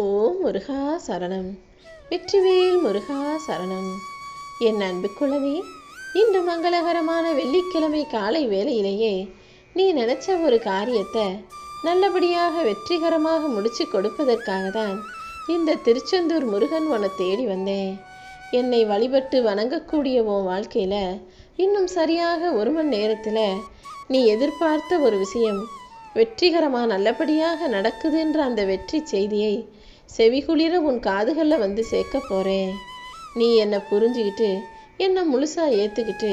ஓம் முருகா சரணம். வெற்றிவேல் முருகா சரணம். என் அன்பு குழவி இன்று மங்களகரமான வெள்ளிக்கிழமை காலை வேளையிலேயே நீ நினைச்ச ஒரு காரியத்தை நல்லபடியாக வெற்றிகரமாக முடிச்சு கொடுப்பதற்காக தான் இந்த திருச்செந்தூர் முருகன் உன தேடி வந்தேன். என்னை வழிபட்டு வணங்கக்கூடிய உன் வாழ்க்கையில் இன்னும் சரியாக ஒரு மணி நேரத்தில் நீ எதிர்பார்த்த ஒரு விஷயம் வெற்றிகரமாக நல்லபடியாக நடக்குதுன்ற அந்த வெற்றி செய்தியை செவிகுளிர உன் காதுகளில் வந்து சேர்க்க போகிறேன் நீ என்னை புரிஞ்சுக்கிட்டு என்னை முழுசாக ஏற்றுக்கிட்டு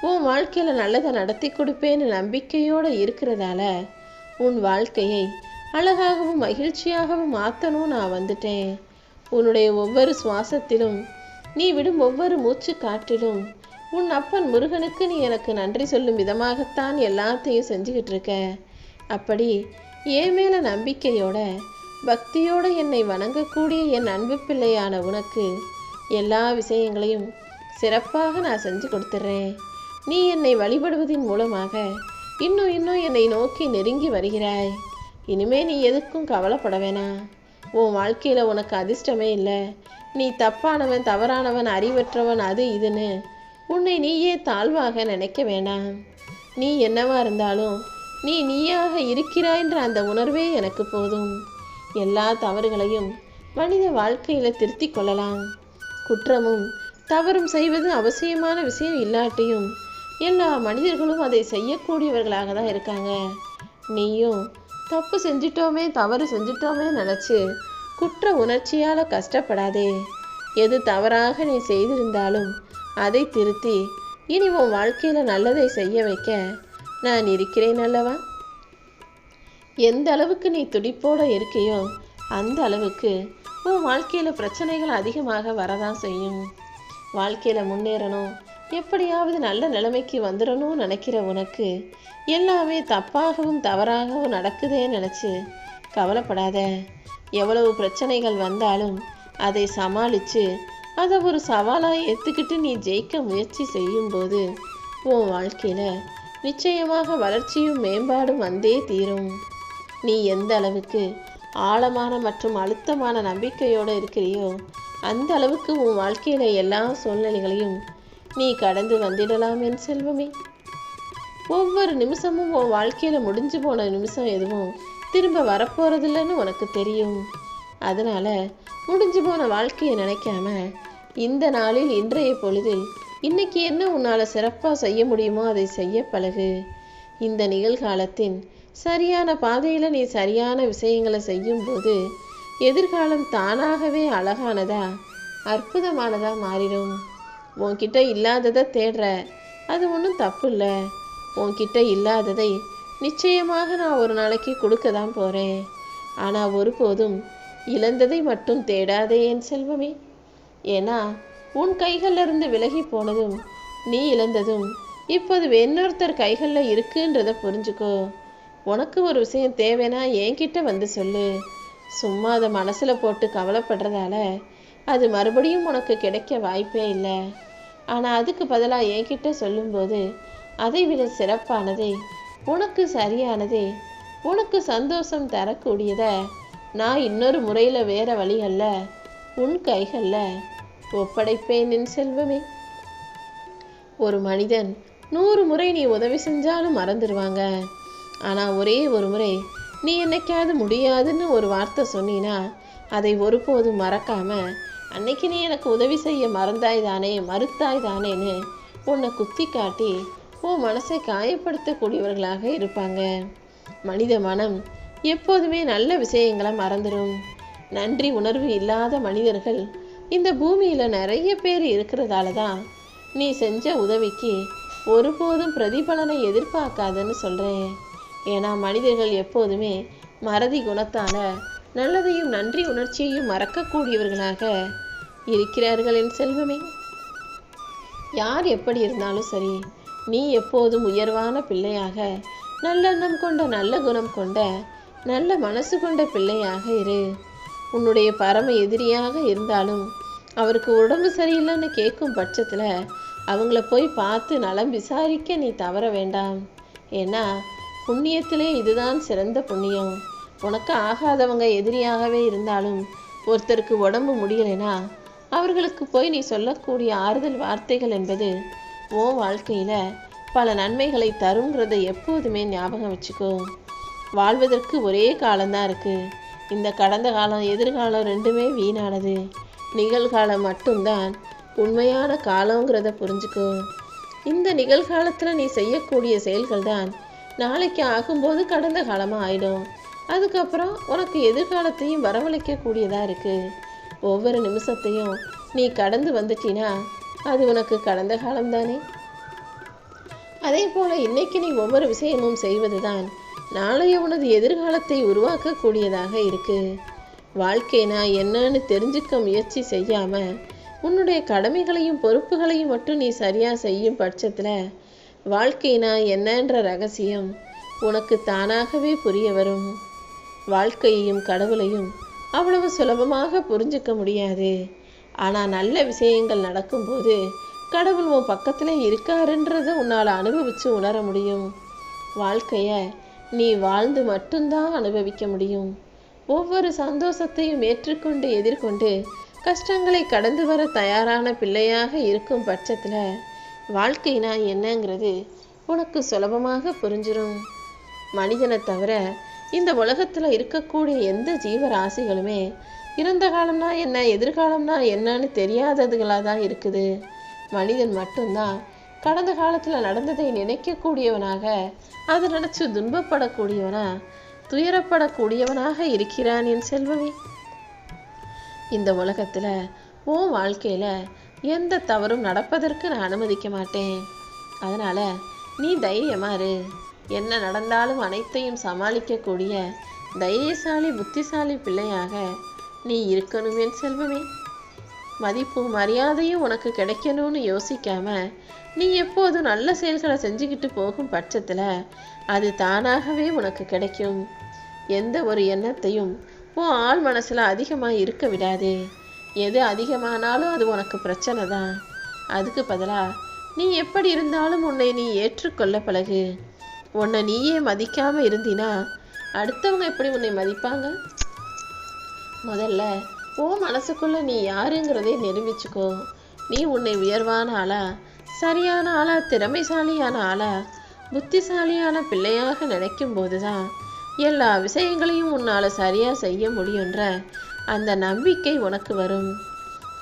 உன் வாழ்க்கையில் நல்லதை நடத்தி கொடுப்பேன்னு நம்பிக்கையோடு இருக்கிறதால உன் வாழ்க்கையை அழகாகவும் மகிழ்ச்சியாகவும் மாற்றணும் நான் வந்துட்டேன். உன்னுடைய ஒவ்வொரு சுவாசத்திலும் நீ விடும் ஒவ்வொரு மூச்சு காற்றிலும் உன் அப்பன் முருகனுக்கு நீ எனக்கு நன்றி சொல்லும் விதமாகத்தான் எல்லாத்தையும் செஞ்சுக்கிட்டு இருக்க. அப்படி என் மேல நம்பிக்கையோட பக்தியோடு என்னை வணங்கக்கூடிய என் அன்பு பிள்ளையான உனக்கு எல்லா விஷயங்களையும் சிறப்பாக நான் செஞ்சு கொடுத்துட்றேன் நீ என்னை வழிபடுவதன் மூலமாக இன்னும் இன்னும் என்னை நோக்கி நெருங்கி வருகிறாய். இனிமே நீ எதுக்கும் கவலைப்பட வேணாம் உன் வாழ்க்கையில் உனக்கு அதிர்ஷ்டமே இல்லை. நீ தப்பானவன் தவறானவன் அறிவற்றவன் அது இதுன்னு உன்னை நீயே தாழ்வாக நினைக்க வேண்டாம் நீ என்னவா இருந்தாலும் நீ நீயாக இருக்கிறாய்ன்ற அந்த உணர்வே எனக்கு போதும். எல்லா தவறுகளையும் மனித வாழ்க்கையில் திருத்தி கொள்ளலாம். குற்றமும் தவறும் செய்வது அவசியமான விஷயம் இல்லாட்டியும் எல்லா மனிதர்களும் அதை செய்யக்கூடியவர்களாக தான் இருக்காங்க. நீயும் தப்பு செஞ்சிட்டோமே தவறு செஞ்சிட்டோமே நினச்சி குற்ற உணர்ச்சியால் கஷ்டப்படாதே. எது தவறாக நீ செய்திருந்தாலும் அதை திருத்தி இனி உன் வாழ்க்கையில் நல்லதை செய்ய வைக்க நான் இருக்கிறேன் அல்லவா? எந்த அளவுக்கு நீ துடிப்போடு இருக்கையோ அந்த அளவுக்கு உன் வாழ்க்கையில் பிரச்சனைகள் அதிகமாக வரதான் செய்யும். வாழ்க்கையில் முன்னேறணும். எப்படியாவது நல்ல நிலைமைக்கு வந்துடணும்னு நினைக்கிற உனக்கு எல்லாமே தப்பாகவும் தவறாகவும் நடக்குதே நினச்சி கவலைப்படாத. எவ்வளவு பிரச்சனைகள் வந்தாலும் அதை சமாளித்து அதை ஒரு சவாலாக ஏற்றுக்கிட்டு நீ ஜெயிக்க முயற்சி செய்யும்போது உன் வாழ்க்கையில் நிச்சயமாக வளர்ச்சியும் மேம்பாடும் வந்தே தீரும். நீ எந்த அளவுக்கு ஆழமான மற்றும் அழுத்தமான நம்பிக்கையோடு இருக்கிறியோ அந்த அளவுக்கு உன் வாழ்க்கையில் எல்லா சூழ்நிலைகளையும் நீ கடந்து வந்திடலாம் என் செல்வமே. ஒவ்வொரு நிமிஷமும் உன் வாழ்க்கையில் முடிஞ்சு போன நிமிஷம் எதுவும் திரும்ப வரப்போறதில்லைன்னு உனக்கு தெரியும். அதனால முடிஞ்சு போன வாழ்க்கையை நினைக்காம இந்த நாளில் இன்றைய பொழுதில் இன்னைக்கு என்ன உன்னால் சிறப்பாக செய்ய முடியுமோ அதை செய்ய பழகு. இந்த நிகழ்காலத்தின் சரியான பாதையில் நீ சரியான விஷயங்களை செய்யும்போது எதிர்காலம் தானாகவே அழகானதா? அற்புதமானதா மாறிடும். உன்கிட்ட இல்லாததை தேடுற. அது ஒன்றும் தப்பு இல்லை உன்கிட்ட இல்லாததை நிச்சயமாக நான் ஒரு நாளைக்கு கொடுக்க தான் போகிறேன் ஆனால் ஒருபோதும் இழந்ததை மட்டும் தேடாதே என் செல்வமே. ஏன்னா உன் கைகளில் இருந்து விலகி போனதும் நீ இழந்ததும் இப்போது இன்னொருத்தர் கைகளில் இருக்குன்றதை புரிஞ்சுக்கோ. உனக்கு ஒரு விஷயம் தேவைன்னா என்கிட்ட வந்து சொல்லு. சும்மா அதை மனசில் போட்டு கவலைப்படுறதால அது மறுபடியும் உனக்கு கிடைக்க வாய்ப்பே இல்லை. ஆனால் அதுக்கு பதிலாக என்கிட்ட சொல்லும்போது அதை விட சிறப்பானதே உனக்கு சரியானதே உனக்கு சந்தோஷம் தரக்கூடியதை நான் இன்னொரு முறையில் வேற வழிகளில் உன் கைகளில் ஒப்படைப்பேன் என் செல்வமே. ஒரு மனிதன் நூறு முறை நீ உதவி செஞ்சாலும் மறந்துடுவாங்க ஆனால் ஒரே ஒரு முறை நீ என்னைக்காவது முடியாதுன்னு ஒரு வார்த்தை சொன்னினா அதை ஒருபோதும் மறக்காம அன்னைக்கு நீ எனக்கு உதவி செய்ய மறந்தாய் தானே மறுத்தாய் தானேன்னு உன்னை குத்தி காட்டி உன் மனசை காயப்படுத்தக்கூடியவர்களாக இருப்பாங்க. மனித மனம் எப்போதுமே நல்ல விஷயங்களை மறந்துடும் நன்றி உணர்வு இல்லாத மனிதர்கள் இந்த பூமியில் நிறைய பேர் இருக்கிறதால தான் நீ செஞ்ச உதவிக்கு ஒருபோதும் பிரதிபலனை எதிர்பார்க்காதன்னு சொல்கிறேன் ஏன்னா மனிதர்கள் எப்போதுமே மறதி குணத்தால நல்லதையும் நன்றி உணர்ச்சியையும் மறக்கக்கூடியவர்களாக இருக்கிறார்கள் என் செல்வமே. யார் எப்படி இருந்தாலும் சரி நீ எப்போதும் உயர்வான பிள்ளையாக நல்லெண்ணம் கொண்ட நல்ல குணம் கொண்ட நல்ல மனசு கொண்ட பிள்ளையாக இரு. உன்னுடைய பரம எதிரியாக இருந்தாலும் அவருக்கு உடம்பு சரியில்லைன்னு கேட்கும் பட்சத்தில் அவங்கள போய் பார்த்து நலம் விசாரிக்க நீ தவற வேண்டாம். ஏன்னா புண்ணியத்திலே இதுதான் சிறந்த புண்ணியம். உனக்கு ஆகாதவங்க எதிரியாகவே இருந்தாலும் ஒருத்தருக்கு உடம்பு முடியலைன்னா அவர்களுக்கு போய் நீ சொல்லக்கூடிய ஆறுதல் வார்த்தைகள் என்பது உன் வாழ்க்கையில் பல நன்மைகளை தருங்கிறத எப்போதுமே ஞாபகம் வச்சுக்கோ. வாழ்வதற்கு ஒரே காலம்தான் இருக்குது இந்த கடந்த காலம் எதிர்காலம் ரெண்டுமே வீணானது. நிகழ்காலம் மட்டும்தான் உண்மையான காலங்கிறத புரிஞ்சுக்கோ. இந்த நிகழ்காலத்தில் நீ செய்யக்கூடிய செயல்கள் தான் நாளைக்கு ஆகும்போது கடந்த காலமாக ஆயிடும் அதுக்கப்புறம் உனக்கு எதிர்காலத்தையும் வரவழைக்கக்கூடியதாக இருக்குது ஒவ்வொரு நிமிஷத்தையும் நீ கடந்து வந்துட்டினா அது உனக்கு கடந்த காலம்தானே? அதே போல் இன்னைக்கு நீ ஒவ்வொரு விஷயமும் செய்வதுதான் நாளைய உனது எதிர்காலத்தை உருவாக்கக்கூடியதாக இருக்கு. வாழ்க்கைனா என்னன்னு தெரிஞ்சுக்க முயற்சி செய்யாம உன்னுடைய கடமைகளையும் பொறுப்புகளையும் மட்டும் நீ சரியா செய்யும் பட்சத்தில் வாழ்க்கைனா என்னன்ற ரகசியம் உனக்கு தானாகவே புரிய வரும். வாழ்க்கையையும் கடவுளையும் அவ்வளவு சுலபமாக புரிஞ்சுக்க முடியாது. ஆனால் நல்ல விஷயங்கள் நடக்கும்போது கடவுள் உன் பக்கத்தில் இருக்காருன்றதை உன்னால் அனுபவித்து உணர முடியும். வாழ்க்கையை நீ வாழ்ந்து மட்டும்தான் அனுபவிக்க முடியும். ஒவ்வொரு சந்தோஷத்தையும் ஏற்றுக்கொண்டு எதிர்கொண்டு கஷ்டங்களை கடந்து வர தயாரான பிள்ளையாக இருக்கும் பட்சத்தில் வாழ்க்கைனா என்னங்கிறது உனக்கு சுலபமாக புரிஞ்சிடும் மனிதனை தவிர இந்த உலகத்தில் இருக்கக்கூடிய எந்த ஜீவராசிகளுமே இறந்த காலம்னா என்ன எதிர்காலம்னா என்னன்னு தெரியாததுகளாக தான் இருக்குது. மனிதன் மட்டும்தான் கடந்த காலத்தில் நடந்ததை நினைக்கக்கூடியவனாக அதை நினச்சி துன்பப்படக்கூடியவனா துயரப்படக்கூடியவனாக இருக்கிறான் என் செல்வமே. இந்த உலகத்தில் உன் வாழ்க்கையில் எந்த தவறும் நடப்பதற்கு நான் அனுமதிக்க மாட்டேன். அதனால் நீ தைரியமாக இரு. என்ன நடந்தாலும் அனைத்தையும் சமாளிக்கக்கூடிய தைரியசாலி புத்திசாலி பிள்ளையாக நீ இருக்கணும் என் செல்வமே. மதிப்பும் மரியாதையும் உனக்கு கிடைக்கணும்னு யோசிக்காம நீ எப்போதும் நல்ல செயல்களை செஞ்சுக்கிட்டு போகும் பட்சத்தில் அது தானாகவே உனக்கு கிடைக்கும். எந்த ஒரு எண்ணத்தையும் உன் ஆள் மனசில் அதிகமாக இருக்க விடாதே. எது அதிகமானாலும் அது உனக்கு பிரச்சனை தான் அதுக்கு பதிலாக நீ எப்படி இருந்தாலும் உன்னை நீ ஏற்றுக்கொள்ள பழகு. உன்னை நீயே மதிக்காமல் இருந்தினா அடுத்தவங்க எப்படி உன்னை மதிப்பாங்க? முதல்ல ஓ மனசுக்குள்ள நீ யாருங்கிறதே நிரூபிச்சுக்கோ. நீ உன்னை உயர்வான ஆளா சரியான ஆளா திறமைசாலியான ஆளா புத்திசாலியான பிள்ளையாக நினைக்கும் போதுதான் எல்லா விஷயங்களையும் உன்னால் சரியாக செய்ய முடியுன்ற அந்த நம்பிக்கை உனக்கு வரும்.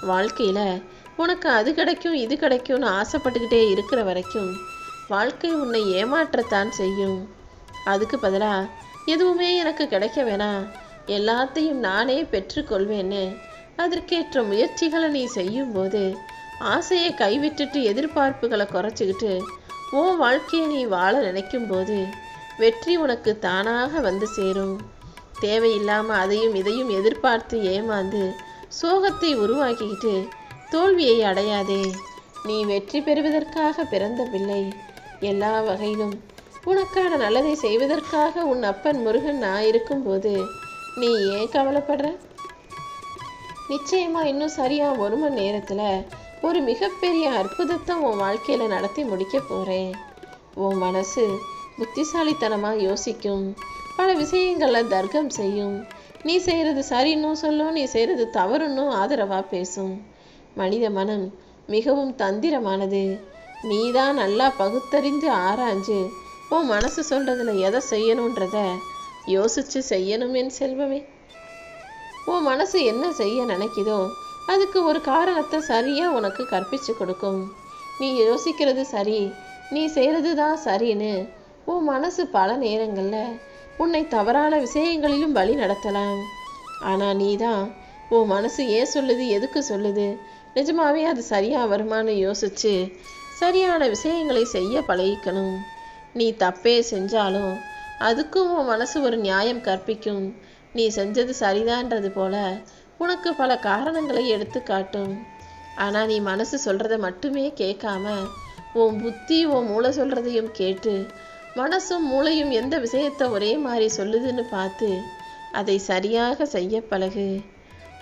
வாழ்க்கையில் உனக்கு அது கிடைக்கும் இது கிடைக்கும்னு ஆசைப்பட்டுக்கிட்டே இருக்கிற வரைக்கும் வாழ்க்கை உன்னை ஏமாற்றத்தான் செய்யும். அதுக்கு பதிலாக எதுவுமே எனக்கு கிடைக்க வேணாம் எல்லாத்தையும் நானே பெற்றுக்கொள்வேன்னு அதற்கேற்ற முயற்சிகளை நீ செய்யும்போது ஆசையை கைவிட்டுட்டு எதிர்பார்ப்புகளை குறைச்சிக்கிட்டு உன் வாழ்க்கையை நீ வாழ நினைக்கும் போது வெற்றி உனக்கு தானாக வந்து சேரும். தேவையில்லாமல் அதையும் இதையும் எதிர்பார்த்து ஏமாந்து சோகத்தை உருவாக்கிக்கிட்டு தோல்வியை அடையாதே. நீ வெற்றி பெறுவதற்காக பிறந்த பிள்ளை. எல்லா வகையிலும் உனக்கான நல்லதை செய்வதற்காக உன் அப்பன் முருகன் நான் இருக்கும்போது நீ ஏன் கவலைப்படுற? நிச்சயமா இன்னும் சரியா ஒரு மணி நேரத்துல ஒரு மிகப்பெரிய அற்புதத்தை உன் வாழ்க்கையில நடத்தி முடிக்க போறேன். உன் மனசு புத்திசாலித்தனமா யோசிக்கும். பல விஷயங்களை தர்க்கம் செய்யும். நீ செய்கிறது சரின்னு சொல்லும் நீ செய்கிறது தவறுன்னு ஆதரவாக பேசும். மனித மனம் மிகவும் தந்திரமானது. நீ தான் நல்லா பகுத்தறிந்து ஆராய்ஞ்சு உன் மனசு சொல்கிறதுல எதை செய்யணுன்றத யோசிச்சு செய்யணும் என் செல்வமே. உன் மனசு என்ன செய்ய நினைக்குதோ அதுக்கு ஒரு காரணத்தை சரியாக உனக்கு கற்பிச்சு கொடுக்கும். நீ யோசிக்கிறது சரி நீ செய்கிறது தான் சரின்னு உன் மனசு பல நேரங்களில் உன்னை தவறான விஷயங்களிலும் வழி நடத்தலாம். ஆனால் நீ தான் உன் மனசு ஏன் சொல்லுது எதுக்கு சொல்லுது? நிஜமாவே அது சரியா வருமானு யோசிச்சு சரியான விஷயங்களை செய்ய பழகிக்கணும். நீ தப்பே செஞ்சாலும் அதுக்கும் உன் மனசு ஒரு நியாயம் கற்பிக்கும். நீ செஞ்சது சரிதான்றது போல உனக்கு பல காரணங்களை எடுத்து காட்டும். ஆனால் நீ மனசு சொல்கிறத மட்டுமே கேட்காம உன் புத்தி உன் மூளை சொல்கிறதையும் கேட்டு மனசும் மூளையும் எந்த விஷயத்தை ஒரே மாதிரி சொல்லுதுன்னு பார்த்து அதை சரியாக செய்ய பழகு.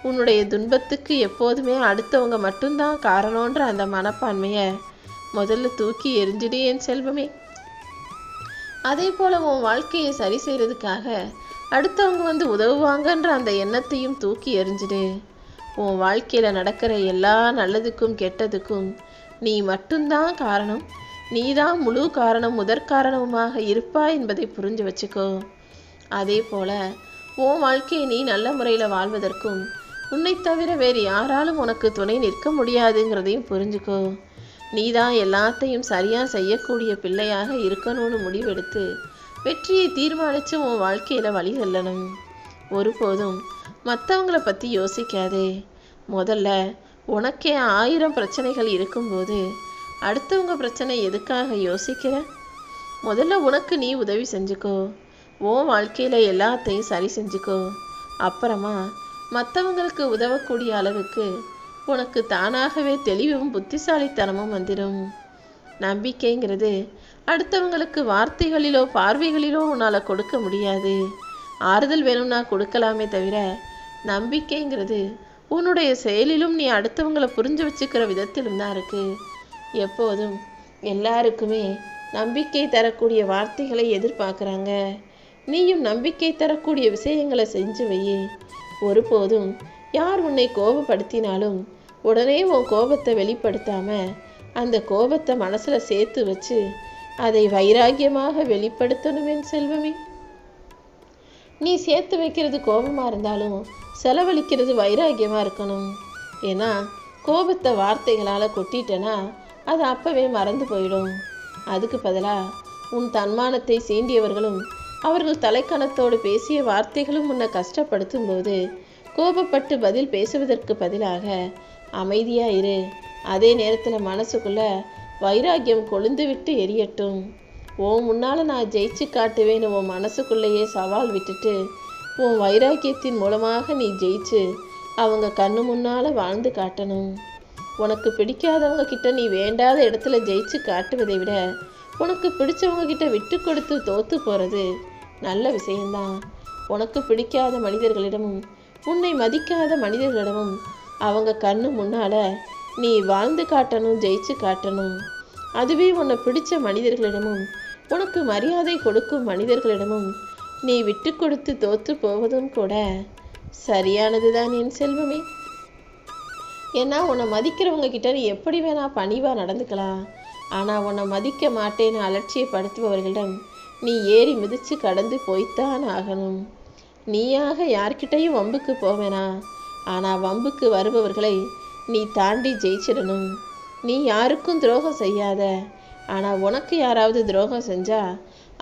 உன்னுடைய துன்பத்துக்கு எப்போதுமே அடுத்தவங்க மட்டும்தான் காரணன்ற அந்த மனப்பான்மையை முதல்ல தூக்கி எரிஞ்சிடு என் செல்வமே. அதே போல உன் வாழ்க்கையை சரி செய்யறதுக்காக அடுத்தவங்க வந்து உதவுவாங்கன்ற அந்த எண்ணத்தையும் தூக்கி எறிஞ்சிடு உன் வாழ்க்கையில் நடக்கிற எல்லா நல்லதுக்கும் கெட்டதுக்கும் நீ மட்டும்தான் காரணம். நீதான் முழு காரணம் முதற் காரணமுமாக இருப்பாய் என்பதை புரிஞ்சு வச்சுக்கோ. அதே போல உன் வாழ்க்கையை நீ நல்ல முறையில் வாழ்வதற்கும் உன்னை தவிர வேறு யாராலும் உனக்கு துணை நிற்க முடியாதுங்கிறதையும் புரிஞ்சுக்கோ. நீ தான் எல்லாத்தையும் சரியாக செய்யக்கூடிய பிள்ளையாக இருக்கணும்னு முடிவெடுத்து வெற்றியை தீர்மானித்து உன் வாழ்க்கையில் வழி செல்லணும் ஒருபோதும் மற்றவங்கள பற்றி யோசிக்காதே. முதல்ல உனக்கே ஆயிரம் பிரச்சனைகள் இருக்கும்போது அடுத்தவங்க பிரச்சனை எதுக்காக யோசிக்கிற? முதல்ல உனக்கு நீ உதவி செஞ்சுக்கோ. உன் வாழ்க்கையில் எல்லாத்தையும் சரி செஞ்சுக்கோ. அப்புறமா மற்றவங்களுக்கு உதவக்கூடிய அளவுக்கு உனக்கு தானாகவே தெளிவும் புத்திசாலித்தனமும் வந்துடும் நம்பிக்கைங்கிறது அடுத்தவங்களுக்கு வார்த்தைகளிலோ பார்வைகளிலோ உன்னால் கொடுக்க முடியாது. ஆறுதல் வேணும்னா கொடுக்கலாமே தவிர நம்பிக்கைங்கிறது உன்னுடைய செயலிலும் நீ அடுத்தவங்களை புரிஞ்சு வச்சுக்கிற விதத்திலும் தான் இருக்குது எப்போதும் எல்லாருக்குமே நம்பிக்கை தரக்கூடிய வார்த்தைகளை எதிர்பார்க்குறாங்க. நீயும் நம்பிக்கை தரக்கூடிய விஷயங்களை செஞ்சு வையே. ஒருபோதும் யார் உன்னை கோபப்படுத்தினாலும் உடனே உன் கோபத்தை வெளிப்படுத்தாமல் அந்த கோபத்தை மனசில் சேர்த்து வச்சு அதை வைராக்கியமாக வெளிப்படுத்தணும் என் செல்வமே. நீ சேர்த்து வைக்கிறது கோபமாக இருந்தாலும் செலவழிக்கிறது வைராக்கியமாக இருக்கணும். ஏன்னா கோபத்தை வார்த்தைகளால் கொட்டிட்டேன்னா அது அப்பவே மறந்து போயிடும். அதுக்கு பதிலாக உன் தன்மானத்தை சீண்டியவர்களும் அவர்கள் தலைக்கணத்தோடு பேசிய வார்த்தைகளும் உன்னை கஷ்டப்படுத்தும் போது கோபப்பட்டு பதில் பேசுவதற்கு பதிலாக அமைதியாக இரு. அதே நேரத்தில் மனசுக்குள்ள வைராக்கியம் கொழுந்து விட்டு எரியட்டும். ஓ முன்னால் நான் ஜெயிச்சு காட்டுவேன்னு உன் மனசுக்குள்ளேயே சவால் விட்டுட்டு உன் வைராக்கியத்தின் மூலமாக நீ ஜெயிச்சு அவங்க கண்ணு முன்னால் வாழ்ந்து காட்டணும். உனக்கு பிடிக்காதவங்க கிட்ட நீ வேண்டாத இடத்துல ஜெயிச்சு காட்டுவதை விட உனக்கு பிடிச்சவங்க கிட்ட விட்டு கொடுத்து தோத்து போகிறது நல்ல விஷயம்தான். உனக்கு பிடிக்காத மனிதர்களிடமும் உன்னை மதிக்காத மனிதர்களிடமும் அவங்க கண்ணு முன்னால் நீ வாழ்ந்து காட்டணும் ஜெயிச்சு காட்டணும். அதுவே உன்னை பிடிச்ச மனிதர்களிடமும் உனக்கு மரியாதை கொடுக்கும் மனிதர்களிடமும் நீ விட்டு கொடுத்து தோத்து போவதும் கூட சரியானதுதான் என் செல்வமே. ஏன்னா உன்னை மதிக்கிறவங்க கிட்ட நீ எப்படி வேணா பணிவாக நடந்துக்கலாம். ஆனால் உன்னை மதிக்க மாட்டேன்னு அலட்சியப்படுத்துபவர்களிடம் நீ ஏறி மிதித்து கடந்து போய்த்தான் ஆகணும். நீயாக யார்கிட்டையும் வம்புக்கு போவேனா? ஆனால் வம்புக்கு வருபவர்களை நீ தாண்டி ஜெயிச்சிடணும். நீ யாருக்கும் துரோகம் செய்யாத. ஆனால் உனக்கு யாராவது துரோகம் செஞ்சா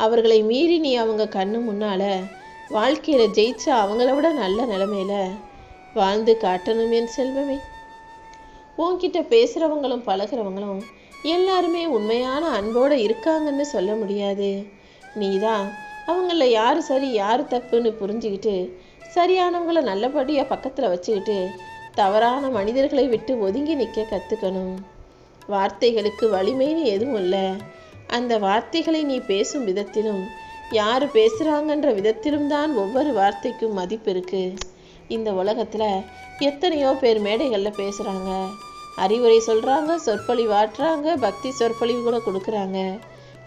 அவர்களை மீறி நீ அவங்க கண்ணு முன்னால வாழ்க்கையில் ஜெயிச்சா அவங்கள விட நல்ல நிலமையில வாழ்ந்து காட்டணும் என் செல்வமே. உன்கிட்ட பேசுகிறவங்களும் பழகிறவங்களும் எல்லாருமே உண்மையான அன்போடு இருக்காங்கன்னு சொல்ல முடியாது. நீ தான் அவங்கள யார் சரி யார் தப்புன்னு புரிஞ்சுக்கிட்டு சரியானவங்கள நல்லபடியாக பக்கத்தில் வச்சுக்கிட்டு தவறான மனிதர்களை விட்டு ஒதுங்கி நிற்க கற்றுக்கணும் வார்த்தைகளுக்கு வலிமைன்னு எதுவும் இல்லை. அந்த வார்த்தைகளை நீ பேசும் விதத்திலும் யார் பேசுகிறாங்கன்ற விதத்திலும் தான் ஒவ்வொரு வார்த்தைக்கும் மதிப்பு இருக்குது இந்த உலகத்தில் எத்தனையோ பேர் மேடைகளில் பேசுகிறாங்க அறிவுரை சொல்கிறாங்க சொற்பொழிவு ஆற்றுறாங்க பக்தி சொற்பொழிவு கூட கொடுக்குறாங்க.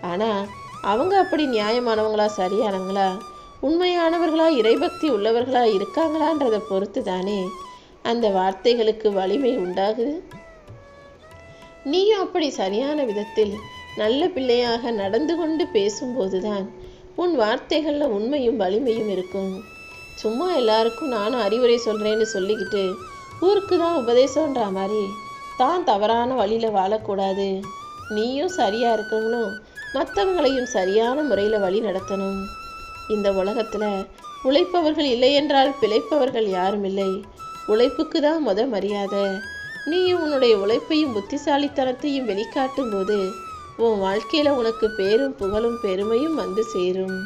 ஆனால் அவங்க அப்படி நியாயமானவங்களா சரியானவங்களா உண்மையானவர்களா இறைபக்தி உள்ளவர்களா இருக்காங்களான்றதை பொறுத்து தானே அந்த வார்த்தைகளுக்கு வலிமை உண்டாகுது. நீயும் அப்படி சரியான விதத்தில் நல்ல பிள்ளையாக நடந்து கொண்டு பேசும்போதுதான் உன் வார்த்தைகளில் உண்மையும் வலிமையும் இருக்கும். சும்மா எல்லாருக்கும் நானும் அறிவுரை சொல்கிறேன்னு சொல்லிக்கிட்டு ஊருக்கு தான் உபதேசன்ற மாதிரி தான் தவறான வழியில் வாழக்கூடாது. நீயும் சரியாக இருக்கணும். மற்றவங்களையும் சரியான முறையில் வழி நடத்தணும். இந்த உலகத்தில் உழைப்பவர்கள் இல்லையென்றால் பிழைப்பவர்கள் யாரும் இல்லை. உழைப்புக்கு தான் முத மரியாதை. நீயும் உன்னுடைய உழைப்பையும் புத்திசாலித்தனத்தையும் வெளிக்காட்டும் போது உன் வாழ்க்கையில் உனக்கு பேரும் புகழும் பெருமையும் வந்து சேரும்.